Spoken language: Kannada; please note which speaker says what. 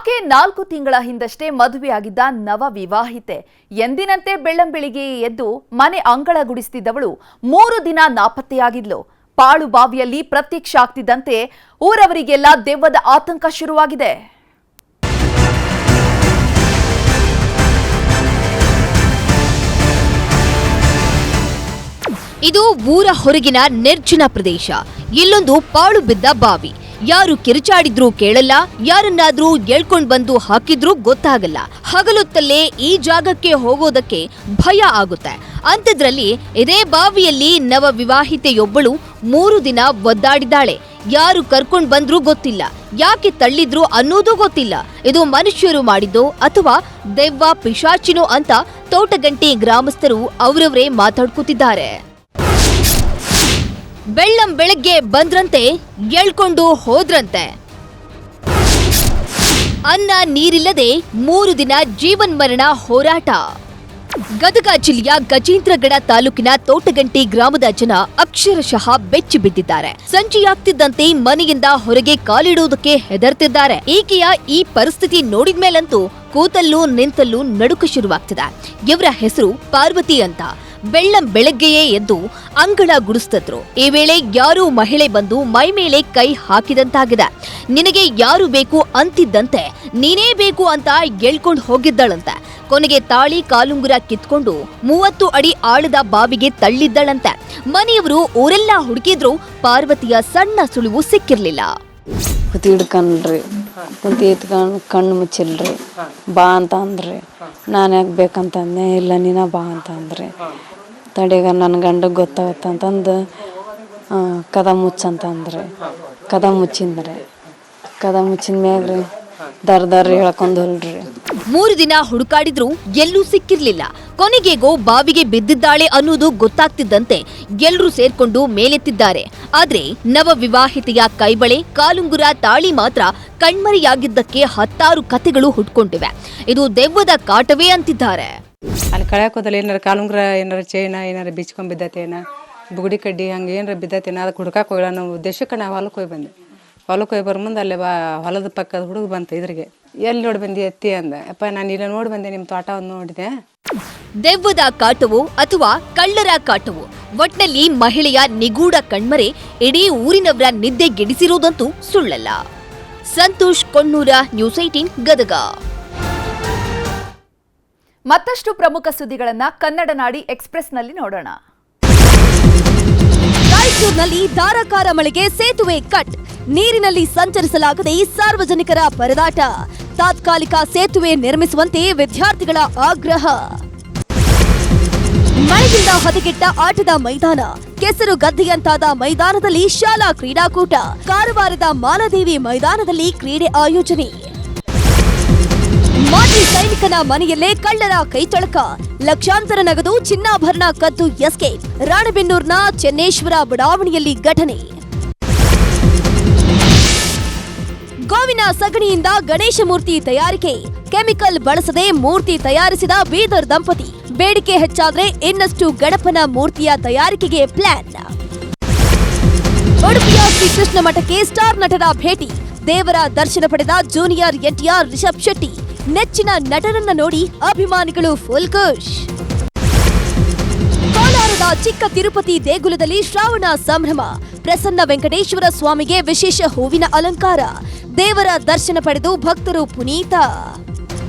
Speaker 1: ಆಕೆ ನಾಲ್ಕು ತಿಂಗಳ ಹಿಂದಷ್ಟೇ ಮದುವೆಯಾಗಿದ್ದ ನವ ವಿವಾಹಿತೆ ಎಂದಿನಂತೆ ಬೆಳ್ಳಂಬೆಳಿಗೆ ಎದ್ದು ಮನೆ ಅಂಗಳ ಗುಡಿಸುತ್ತಿದ್ದವಳು ಮೂರು ದಿನ ನಾಪತ್ತೆಯಾಗಿದ್ಲು. ಪಾಳು ಬಾವಿಯಲ್ಲಿ ಪ್ರತ್ಯಕ್ಷ ಆಗ್ತಿದ್ದಂತೆ ಊರವರಿಗೆಲ್ಲ ದೆವ್ವದ ಆತಂಕ ಶುರುವಾಗಿದೆ.
Speaker 2: ಇದು ಊರ ಹೊರಗಿನ ನಿರ್ಜನ ಪ್ರದೇಶ. ಇಲ್ಲೊಂದು ಪಾಳು ಬಿದ್ದ ಬಾವಿ. ಯಾರು ಕಿರುಚಾಡಿದ್ರೂ ಕೇಳಲ್ಲ, ಯಾರನ್ನಾದ್ರೂ ಎಳ್ಕೊಂಡು ಬಂದು ಹಾಕಿದ್ರೂ ಗೊತ್ತಾಗಲ್ಲ. ಹಗಲುತ್ತಲ್ಲೇ ಈ ಜಾಗಕ್ಕೆ ಹೋಗೋದಕ್ಕೆ ಭಯ ಆಗುತ್ತೆ. ಅಂಥದ್ರಲ್ಲಿ ಇದೇ ಬಾವಿಯಲ್ಲಿ ನವ ವಿವಾಹಿತೆಯೊಬ್ಬಳು ಮೂರು ದಿನ ಒದ್ದಾಡಿದ್ದಾಳೆ. ಯಾರು ಕರ್ಕೊಂಡ್ ಬಂದ್ರೂ ಗೊತ್ತಿಲ್ಲ. ಯಾಕೆ ತಳ್ಳಿದ್ರು ಅನ್ನೋದು ಗೊತ್ತಿಲ್ಲ. ಇದು ಮನುಷ್ಯರು ಮಾಡಿದ್ದೋ ಅಥವಾ ದೆವ್ವ ಪಿಶಾಚಿನೋ ಅಂತ ತೋಟಗಂಟಿ ಗ್ರಾಮಸ್ಥರು ಅವರವರೇ ಮಾತಾಡ್ಕೊತಿದ್ದಾರೆ. ಬೆಳ್ಳಂ ಬೆಳಗ್ಗೆ ಬಂದ್ರಂತೆ, ಎಳ್ಕೊಂಡು ಹೋದ್ರಂತೆ. ಅನ್ನ ನೀರಿಲ್ಲದೆ ಮೂರು ದಿನ ಜೀವನ್ಮರಣ ಹೋರಾಟ. ಗದಗ ಜಿಲ್ಲೆಯ ಗಜೇಂದ್ರಗಡ ತಾಲೂಕಿನ ತೋಟಗಂಟಿ ಗ್ರಾಮದ ಜನ ಅಕ್ಷರಶಃ ಬೆಚ್ಚಿ ಬಿದ್ದಿದ್ದಾರೆ. ಸಂಜೆಯಾಗ್ತಿದ್ದಂತೆ ಮನೆಯಿಂದ ಹೊರಗೆ ಕಾಲಿಡುವುದಕ್ಕೆ ಹೆದರ್ತಿದ್ದಾರೆ. ಈಕೆಯ ಈ ಪರಿಸ್ಥಿತಿ ನೋಡಿದ ಮೇಲಂತೂ ಕೂತಲ್ಲೂ ನಿಂತಲ್ಲೂ ನಡುಕ ಶುರುವಾಗ್ತಿದೆ. ಇವರ ಹೆಸರು ಪಾರ್ವತಿ ಅಂತ. ಬೆಳ್ಳಂ ಬೆಳಗ್ಗೆಯೇ ಎದ್ದು ಅಂಗಳ ಗುಡಿಸ್ತಿದ್ರು. ಈ ವೇಳೆ ಯಾರೋ ಮಹಿಳೆ ಬಂದು ಮೈ ಮೇಲೆ ಕೈ ಹಾಕಿದಂತಾಗಿದೆ. ನಿನಗೆ ಯಾರು ಬೇಕು ಅಂತಿದ್ದಂತೆ, ನೀನೇ ಬೇಕು ಅಂತ ಎಳ್ಕೊಂಡು ಹೋಗಿದ್ದಳಂತೆ. ಕೊನೆಗೆ ತಾಳಿ ಕಾಲುಂಗುರ ಕಿತ್ಕೊಂಡು ಮೂವತ್ತು ಅಡಿ ಆಳದ ಬಾವಿಗೆ ತಳ್ಳಿದ್ದಳಂತೆ. ಮನೆಯವರು ಊರೆಲ್ಲ ಹುಡುಕಿದ್ರು, ಪಾರ್ವತಿಯ ಸಣ್ಣ ಸುಳಿವು ಸಿಕ್ಕಿರ್ಲಿಲ್ಲ.
Speaker 3: ಕುತಿ ಎತ್ಕೊಂಡು ಕಣ್ಣು ಮುಚ್ಚಿಲ್ರಿ. ಬಾ ಅಂತ ಅಂದ್ರಿ. ನಾನು ಯಾಕೆ ಬೇಕಂತಂದೆ ಇಲ್ಲ ನೀನ ಬಾ ಅಂತ ಅಂದ್ರಿ. ತಡೆಗ ನನ್ನ ಗಂಡಗೆ ಗೊತ್ತಾಗತ್ತಂತಂದು ಕದ ಮುಚ್ಚಂತ ಅಂದ್ರಿ. ಕದ ಮುಚ್ಚಿಂದ್ರಿ. ಕದ ಮುಚ್ಚಿದ ಮ್ಯಾಗ ರೀ ದರ್ ದರ್ ಹೇಳ್ಕೊಂಡು ಹೊಲ್ರಿ.
Speaker 2: ಮೂರು ದಿನ ಹುಡುಕಾಡಿದ್ರೂ ಎಲ್ಲೂ ಸಿಕ್ಕಿರ್ಲಿಲ್ಲ. ಕೊನೆಗೆಗೋ ಬಾವಿಗೆ ಬಿದ್ದಿದ್ದಾಳೆ ಅನ್ನೋದು ಗೊತ್ತಾಗ್ತಿದ್ದಂತೆ ಎಲ್ಲರೂ ಸೇರ್ಕೊಂಡು ಮೇಲೆತ್ತಿದ್ದಾರೆ. ಆದ್ರೆ ನವ ವಿವಾಹಿತೆಯ ಕೈಬಳೆ, ಕಾಲುಂಗುರ, ತಾಳಿ ಮಾತ್ರ ಕಣ್ಮರೆಯಾಗಿದ್ದಕ್ಕೆ ಹತ್ತಾರು ಕಥೆಗಳು ಹುಟ್ಕೊಂಡಿವೆ. ಇದು ದೆವ್ವದ ಕಾಟವೇ ಅಂತಿದ್ದಾರೆ.
Speaker 4: ಅಲ್ಲಿ ಕಳಕೋದಲ್ಲ ಏನಾರ ಕಾಲುಂಗ್ರ ಏನಾರ ಚೈನ, ಏನಾರ ಬಿಚ್ಕೊಂಡ್ ಬಿದ್ದತೇನ? ಬುಗುಡಿ ಕಡ್ಡಿ ಹಂಗೆ ಏನಾರ ಬಿದ್ದತೇನ? ಅದಕ್ಕೆ ಹುಡ್ಕಾಕ್ ಹೋಗಿಲ್ಲ ನಾವು ಉದ್ದೇಶಕ್ಕೆ ನಾವು ಹೋಗಿ ಬಂದೆ ಹೊಲಕ್ಕೆ ಹೋಗಿ ಬರೋ ಮುಂದೆ ಅಲ್ಲೇ ಬಾ ಹೊಲದ ಪಕ್ಕದ ಹುಡುಗ ಬಂತು ಇದ್ರಿಗೆ. ಎಲ್ಲಿ ನೋಡಿ ಬಂದಿ ಎತ್ತಿ ಅಂದ. ಅಪ್ಪ ನಾನು ಇಲ್ಲ ನೋಡಿ ಬಂದೆ ನಿಮ್ಮ ತೋಟವನ್ನು ಒಂದು ನೋಡಿದೆ.
Speaker 2: ದೆವ್ವದ ಕಾಟವು ಅಥವಾ ಕಳ್ಳರ ಕಾಟವು. ಒಟ್ನಲ್ಲಿ ಮಹಿಳೆಯ ನಿಗೂಢ ಕಣ್ಮರೆ ಇಡೀ ಊರಿನವರ ನಿದ್ದೆ ಗೆಡಿಸಿರುವುದಂತೂ ಸುಳ್ಳಲ್ಲ. Santosh Konnur news eighteen Gadag.
Speaker 1: ಮತ್ತಷ್ಟು ಪ್ರಮುಖ ಸುದ್ದಿಗಳನ್ನ ಕನ್ನಡ ನಾಡಿ ಎಕ್ಸ್ಪ್ರೆಸ್ನಲ್ಲಿ ನೋಡೋಣ.
Speaker 2: ರಾಯಚೂರಿನಲ್ಲಿ ಧಾರಾಕಾರ ಮಳೆಗೆ ಸೇತುವೆ ಕಟ್. ನೀರಿನಲ್ಲಿ ಸಂಚರಿಸಲಾಗದೆ ಸಾರ್ವಜನಿಕರ ಪರದಾಟ. ತಾತ್ಕಾಲಿಕ ಸೇತುವೆ ನಿರ್ಮಿಸುವಂತೆ ವಿದ್ಯಾರ್ಥಿಗಳ ಆಗ್ರಹ. ಮಳೆಯಿಂದ ಹದಗೆಟ್ಟ ಆಟದ ಮೈದಾನ, ಕೆಸರು ಗದ್ದೆಯಂತಾದ ಮೈದಾನದಲ್ಲಿ ಶಾಲಾ ಕ್ರೀಡಾಕೂಟ, ಕಾರವಾರದ ಮಾಲದೇವಿ ಮೈದಾನದಲ್ಲಿ ಕ್ರೀಡೆ ಆಯೋಜನೆ. ಮಾಜಿ ಸೈನಿಕನ ಮನೆಯಲ್ಲೇ ಕಳ್ಳರ ಕೈತೊಳಕ, ಲಕ್ಷಾಂತರ ನಗದು ಚಿನ್ನಾಭರಣ ಕದ್ದು ಎಸ್ಕೇಪ್, ರಾಣಬೆನ್ನೂರ್ನ ಚೆನ್ನೇಶ್ವರ ಬಡಾವಣೆಯಲ್ಲಿ ಘಟನೆ. ಗೋವಿನ ಸಗಣಿಯಿಂದ ಗಣೇಶ ಮೂರ್ತಿ ತಯಾರಿಕೆ. ಕೆಮಿಕಲ್ ಬಳಸದೆ ಮೂರ್ತಿ ತಯಾರಿಸಿದ ಬೀದರ್ ದಂಪತಿ. ಬೇಡಿಕೆ ಹೆಚ್ಚಾದ್ರೆ ಇನ್ನಷ್ಟು ಗಣಪನ ಮೂರ್ತಿಯ ತಯಾರಿಕೆಗೆ ಪ್ಲಾನ್ ಉಡುಪಿಯ ಶ್ರೀಕೃಷ್ಣ ಮಠಕ್ಕೆ ಸ್ಟಾರ್ ನಟರ ಭೇಟಿ. ದೇವರ ದರ್ಶನ ಪಡೆದ ಜೂನಿಯರ್ ಎನ್ಟಿಆರ್ ರಿಷಬ್ ಶೆಟ್ಟಿ. ನೆಚ್ಚಿನ ನಟರನ್ನ ನೋಡಿ ಅಭಿಮಾನಿಗಳು ಫುಲ್ ಖುಷ್. ಚಿಕ್ಕ ತಿರುಪತಿ ದೇಗುಲದಲ್ಲಿ ಶ್ರಾವಣ ಸಂಭ್ರಮ. ಪ್ರಸನ್ನ ವೆಂಕಟೇಶ್ವರ ಸ್ವಾಮಿಗೆ ವಿಶೇಷ ಹೂವಿನ ಅಲಂಕಾರ. ದೇವರ ದರ್ಶನ ಪಡೆದು ಭಕ್ತರು ಪುನೀತ.